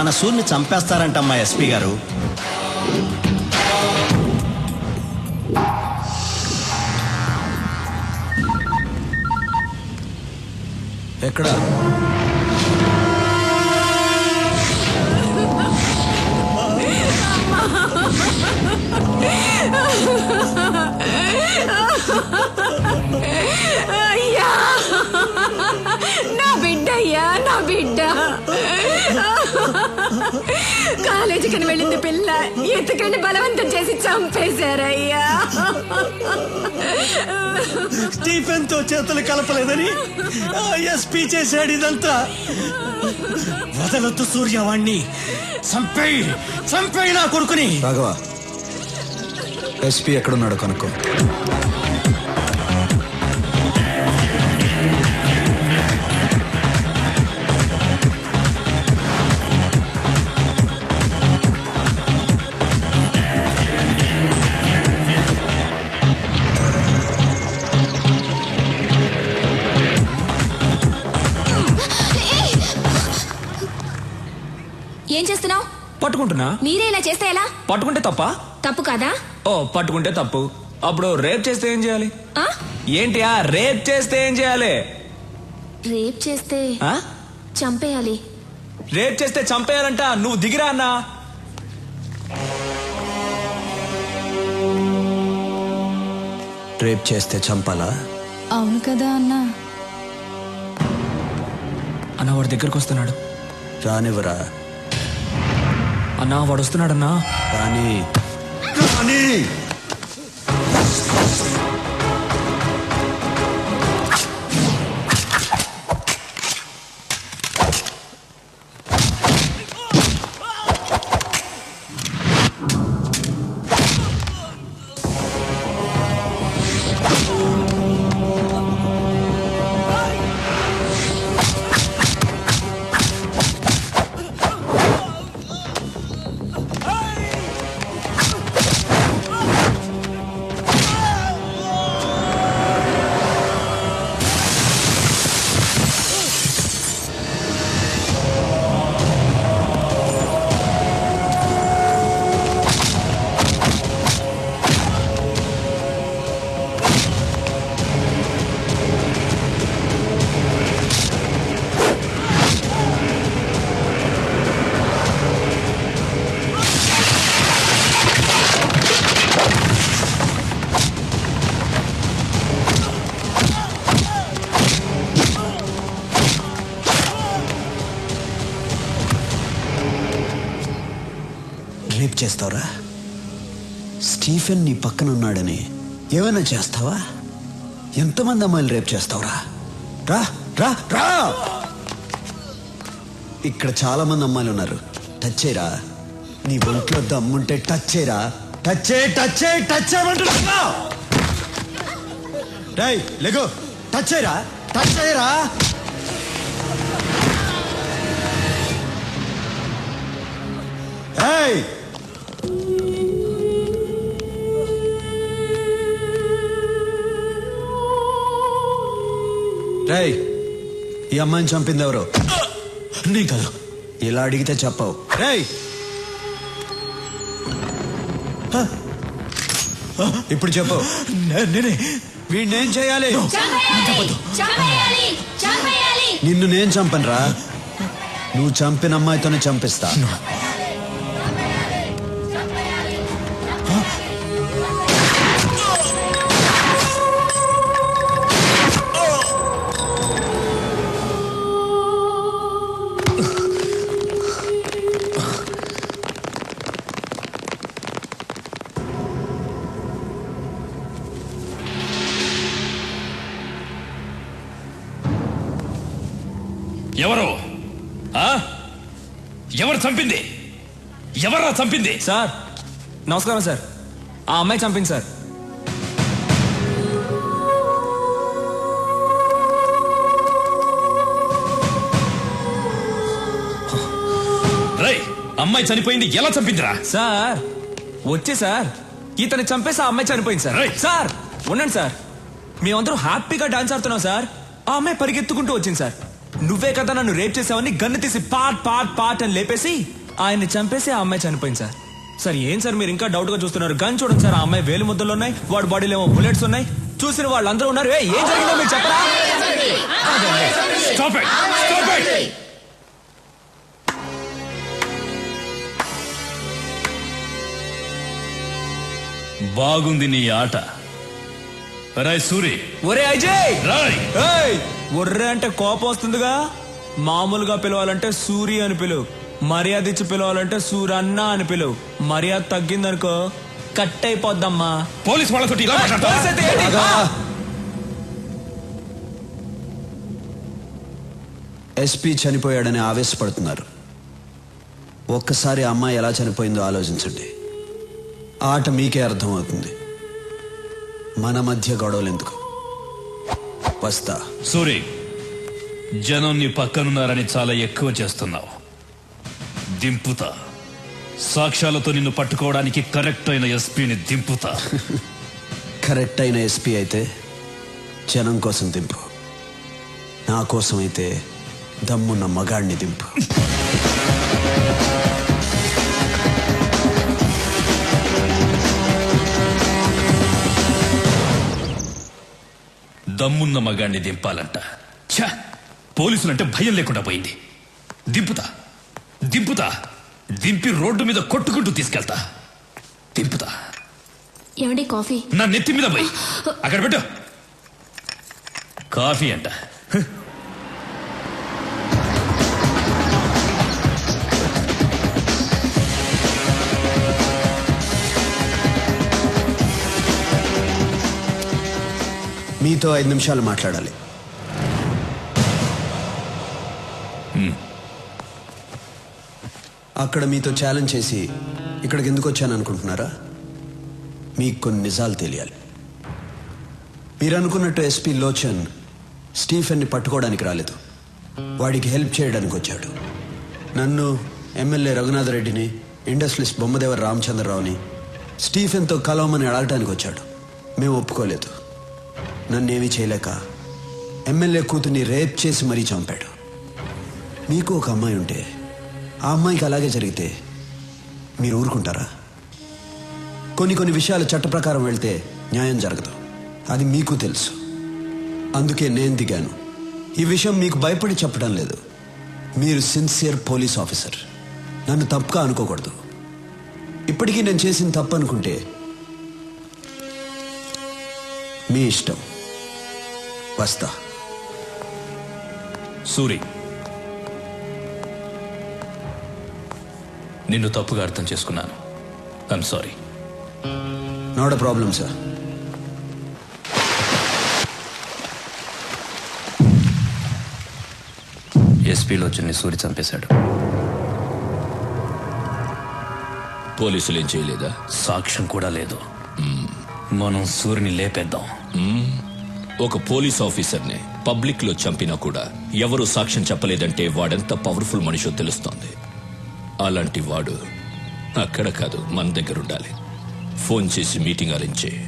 మన సూర్ని చంపేస్తారంటమ్మా ఎస్పీ గారు. ఎక్కడ? అయ్యా! నా బిడ్డ అయ్యా నా బిడ్డ. కాలేజీకి వెళ్ళింది పిల్ల. ఎత్తుకని బలవంతం చేసి చంపేశారయ్యా. స్టీఫెన్తో చేతులు కలపలేదని ఎస్పీ చేశాడు ఇదంతా. వదలొద్దు సూర్యవాణ్ణి చంపేయి చంపేయి నా కొడుకుని. రాఘవ ఎస్పీ ఎక్కడున్నాడు కనుక్కో. పట్టుకుంటున్నా? మీరే ఇలా చేస్తే ఎలా? పట్టుకుంటే తప్ప? తప్పు కాదా? ఓ పట్టుకుంటే తప్పు. అప్పుడు రేప్ చేస్తే ఏం చేయాలి? ఆ? ఏంటి ఆ రేప్ చేస్తే ఏం చేయాలి? రేప్ చేస్తే ఆ? చంపేయాలి. రేప్ చేస్తే చంపేయాలంట. నువ్వు దిగిరా అన్నా. రేప్ చేస్తే చంపాలా? అవును కదా అన్నా. అన్న వాడి దగ్గరకు వస్తున్నాడు. రానివ్వరా? అన్నా వాడు వస్తున్నాడన్నా రాని రాని రేప్ చేస్తావురా? స్టీఫెన్ నీ పక్కన ఉన్నాడని ఏమైనా చేస్తావా? ఎంతమంది అమ్మాయిలు రేప్ చేస్తావురా? రా రా రా! ఇక్కడ చాలా మంది అమ్మాయిలు ఉన్నారు. టచ్ చేయరా? నీ ఒంట్లో దమ్ముంటే టచ్ చేయరా? టచ్ చేయి టచ్ చేయి టచ్ చేయమంటున్నా. డై లెగో. టచ్ చేయరా? టచ్ చేయరా? Hey! రేయ్ ఈ అమ్మాయిని చంపింది ఎవరు? నీ కదా. ఇలా అడిగితే చెప్పవు. రేయ్ హ? హ? ఇప్పుడు చెప్పు. నేనే. వీడినేం చేయాలి? నిన్ను నేను చంపనురా. నువ్వు చంపిన అమ్మాయితోనే చంపిస్తా. ఎవరు చంపింది. ఎవరా చంపింది? సార్ నమస్కారం సార్. ఆ అమ్మాయి చంపింది సార్. రై అమ్మాయి చనిపోయింది ఎలా చంపిందిరా? సార్ వచ్చే సార్. ఇతను చంపేసి ఆ అమ్మాయి చనిపోయింది సార్. సార్ ఉండండి సార్. మేమందరం హ్యాపీగా డాన్స్ ఆడుతున్నాం సార్. ఆ అమ్మాయి పరిగెత్తుకుంటూ వచ్చింది సార్. నువ్వే కదా నన్ను రేప్ చేసావని గన్ను తీసి పాట్ పాట్ పాట్ అని లేపేసి ఆయన్ని చంపేసి ఆ అమ్మాయి చనిపోయింది సార్. సార్ ఏం సార్ మీరు ఇంకా డౌట్గా చూస్తున్నారు? గన్ చూడండి సార్ ఆ అమ్మాయి వేలు ముద్దలు ఉన్నాయి వాడి బాడీలో ఏమో బుల్లెట్స్ ఉన్నాయి. చూసిన వాళ్ళందరూ ఉన్నారు. "ఏయ్, ఏం జరిగిందో మీరు చెప్పరా? స్టాప్ ఇట్ స్టాప్ ఇట్ బాగుంది నీ ఆట. రాయ్ సూరి. ఒరే అజయ్ రాయ్! ఏయ్! ఒర్రె అంటే కోపం వస్తుందిగా? మామూలుగా పిలవాలంటే సూరి అని పిలువు మర్యాద ఇచ్చి పిలవాలంటే సూరన్న అని పిలువు మర్యాద తగ్గిందనుకో కట్ అయిపోద్దమ్మా పోలీస్ వాళ్ళతో ఇలా మాట్లాడతావా? పోలీస్ అయితే ఏంటి? ఆ! ఎస్పీ చనిపోయాడని ఆవేశపడుతున్నారు. ఒక్కసారి ఆ అమ్మాయి ఎలా చనిపోయిందో ఆలోచించండి. ఆట మీకే అర్థమవుతుంది. మన మధ్య గొడవలు ఎందుకు వస్తా. సూరి జనం నీ పక్కనున్నారని చాలా ఎక్కువ చేస్తున్నావు. దింపుతా. సాక్ష్యాలతో నిన్ను పట్టుకోవడానికి కరెక్ట్ అయిన ఎస్పీని దింపుతా. కరెక్ట్ అయిన ఎస్పీ అయితే జనం కోసం దింపు. నా కోసం అయితే దమ్మున్న మగాడిని దింపు. దమ్మున్న మగాడిని దింపాలంట. ఛ! పోలీసులంటే భయం లేకుండా పోయింది. దింపుతా. దింపుతా. దింపి రోడ్డు మీద కొట్టుకుంటూ తీసుకెళ్తా. దింపుతా. ఏమండి కాఫీ? నా నెత్తి మీద పోయి. అక్కడ పెట్టు. కాఫీ అంట. మీతో ఐదు నిమిషాలు మాట్లాడాలి. అక్కడ మీతో ఛాలెంజ్ చేసి ఇక్కడికి ఎందుకు వచ్చాను అనుకుంటున్నారా? మీకు కొన్ని నిజాలు తెలియాలి. మీరు అనుకున్నట్టు ఎస్పీ లోచన్ స్టీఫెన్ని పట్టుకోవడానికి రాలేదు. వాడికి హెల్ప్ చేయడానికి వచ్చాడు. నన్ను ఎమ్మెల్యే రఘునాథ్ రెడ్డిని ఇండస్ట్రియలిస్ట్ బొమ్మదేవర రామచంద్రరావుని స్టీఫెన్తో కలవమని అడగటానికి వచ్చాడు. మేము ఒప్పుకోలేదు. నన్నేమీ చేయలేక ఎమ్మెల్యే కూతుర్ని రేప్ చేసి మరీ చంపాడు. మీకు ఒక అమ్మాయి ఉంటే ఆ అమ్మాయికి అలాగే జరిగితే మీరు ఊరుకుంటారా? కొన్ని కొన్ని విషయాలు చట్ట ప్రకారం వెళ్తే న్యాయం జరగదు. అది మీకు తెలుసు. అందుకే నేను దిగాను. ఈ విషయం మీకు భయపడి చెప్పడం లేదు. మీరు సిన్సియర్ పోలీస్ ఆఫీసర్. నన్ను తప్పుగా అనుకోకూడదు. ఇప్పటికీ నేను చేసిన తప్పు అనుకుంటే మీ ఇష్టం. వస్తా. సూరి. నిన్ను తప్పుగా అర్థం చేసుకున్నాను. I'm sorry not a problem sir ఎస్పీలో Chinni Suri చంపేశాడు. పోలీసులు ఏం చేయలేదా? సాక్ష్యం కూడా లేదు. మనం సూరిని లేపేద్దాం. ఒక పోలీస్ ఆఫీసర్ని పబ్లిక్లో చంపినా కూడా ఎవరు సాక్ష్యం చెప్పలేదంటే వాడెంత పవర్ఫుల్ మనిషో తెలుస్తోంది. అలాంటి వాడు అక్కడ కాదు మన దగ్గర ఉండాలి. ఫోన్ చేసి మీటింగ్ అరేంజ్ చేయి.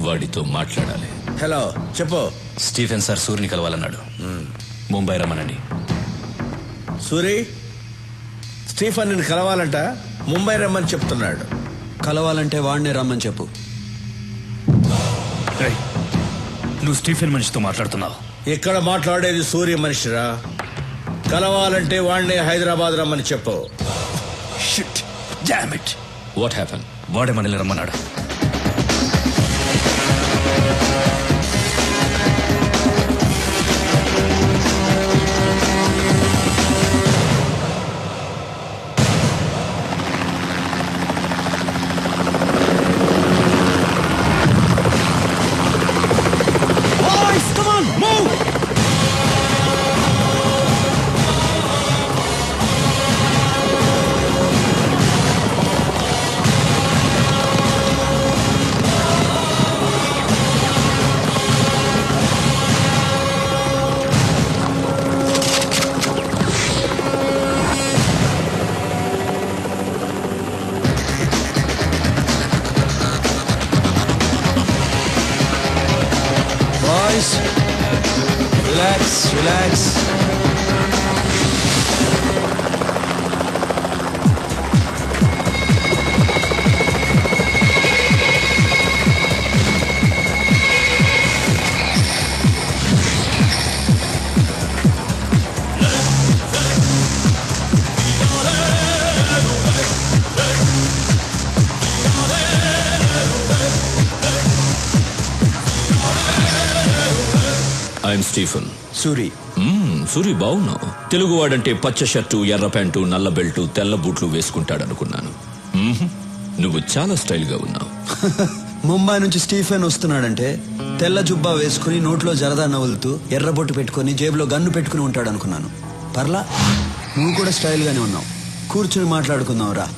వాడితో మాట్లాడాలి. హలో చెప్పు. స్టీఫెన్ సార్ సూరిని కలవాలన్నాడు. ముంబై రమ్మనండి. సూరి స్టీఫన్ నిన్ను కలవాలంట ముంబై రమ్మని చెప్తున్నాడు. కలవాలంటే వాడినే రమ్మని చెప్పు. నువ్వు స్టీఫెన్ మనిషితో మాట్లాడుతున్నావు. ఇక్కడ మాట్లాడేది సూర్య మనిషిరా. కలవాలంటే వాడిని హైదరాబాద్ రమ్మని చెప్పు. Shit damn it what happen వాడే మనల్ని రమ్మన్నాడు. Relax, relax. Stephen. Suri. Suri బాగున్నావు తెలుగు వాడంటే పచ్చ షర్టు ఎర్ర ప్యాంటు నల్ల బెల్టు తెల్ల బూట్లు వేసుకుంటాడనుకున్నాను. నువ్వు చాలా స్టైల్గా ఉన్నావు. ముంబై నుంచి స్టీఫెన్ వస్తున్నాడంటే తెల్ల జుబ్బా వేసుకుని నోట్లో జరదా నవ్వులుతూ ఎర్రబొట్టు పెట్టుకుని జేబులో గన్ను పెట్టుకుని ఉంటాడు అనుకున్నాను పర్లా? నువ్వు కూడా స్టైల్ గానే ఉన్నావు. కూర్చుని మాట్లాడుకుందాం రా.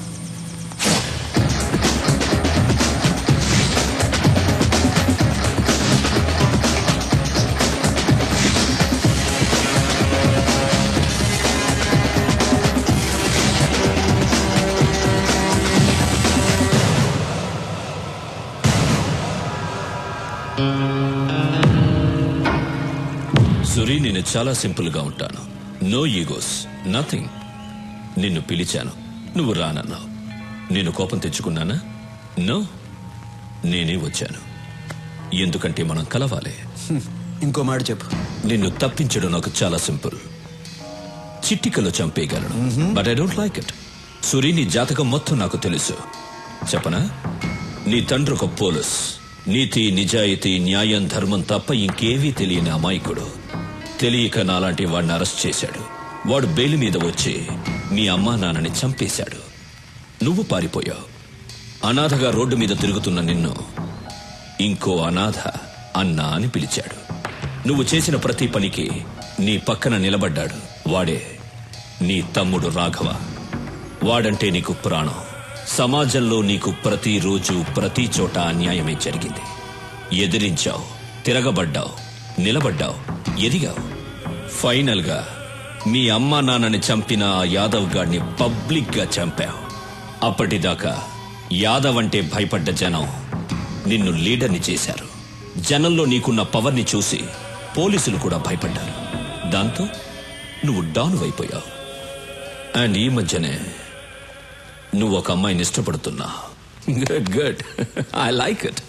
చాలా సింపుల్గా ఉంటాను. No egos nothing. నిన్ను పిలిచాను. నువ్వు రానన్నావు. నేను కోపం తెచ్చుకున్నానా? నో. నేనే వచ్చాను. ఎందుకంటే మనం కలవాలి. ఇంకో మాట చెప్పు. నిన్ను తప్పించడం నాకు చాలా సింపుల్. చిట్టికలో చంపేయగలను. But I don't like it Suri నీ జాతకం మొత్తం నాకు తెలుసు. చెప్పనా? నీ తండ్రి ఒక పోలీస్. నీతి నిజాయితీ న్యాయం ధర్మం తప్ప ఇంకేవీ తెలియని అమాయకుడు. తెలియక నాలాంటి వాడిని అరెస్ట్ చేశాడు. వాడు బెయిల్ మీద వచ్చి మీ అమ్మా నాన్నని చంపేశాడు. నువ్వు పారిపోయావు. అనాథగా రోడ్డు మీద తిరుగుతున్న నిన్ను ఇంకో అనాథ అన్నా అని పిలిచాడు. నువ్వు చేసిన ప్రతి పనికి నీ పక్కన నిలబడ్డాడు. వాడే నీ తమ్ముడు రాఘవ. వాడంటే నీకు ప్రాణం. సమాజంలో నీకు ప్రతిరోజు ప్రతి చోట అన్యాయమే జరిగింది. ఎదిరించావు తిరగబడ్డావు నిలబడ్డావు. ఎదిగావు. ఫైనల్గా మీ అమ్మా నాన్నని చంపిన ఆ యాదవ్ గాడిని పబ్లిక్గా చంపావు. అప్పటిదాకా యాదవ్ అంటే భయపడ్డ జనం నిన్ను లీడర్ని చేశారు. జనంలో నీకున్న పవర్ని చూసి పోలీసులు కూడా భయపడ్డారు. దాంతో నువ్వు డౌన్ అయిపోయావు. అండ్ ఈ మధ్యనే నువ్వు ఒక అమ్మాయిని ఇష్టపడుతున్నా. Good good I like it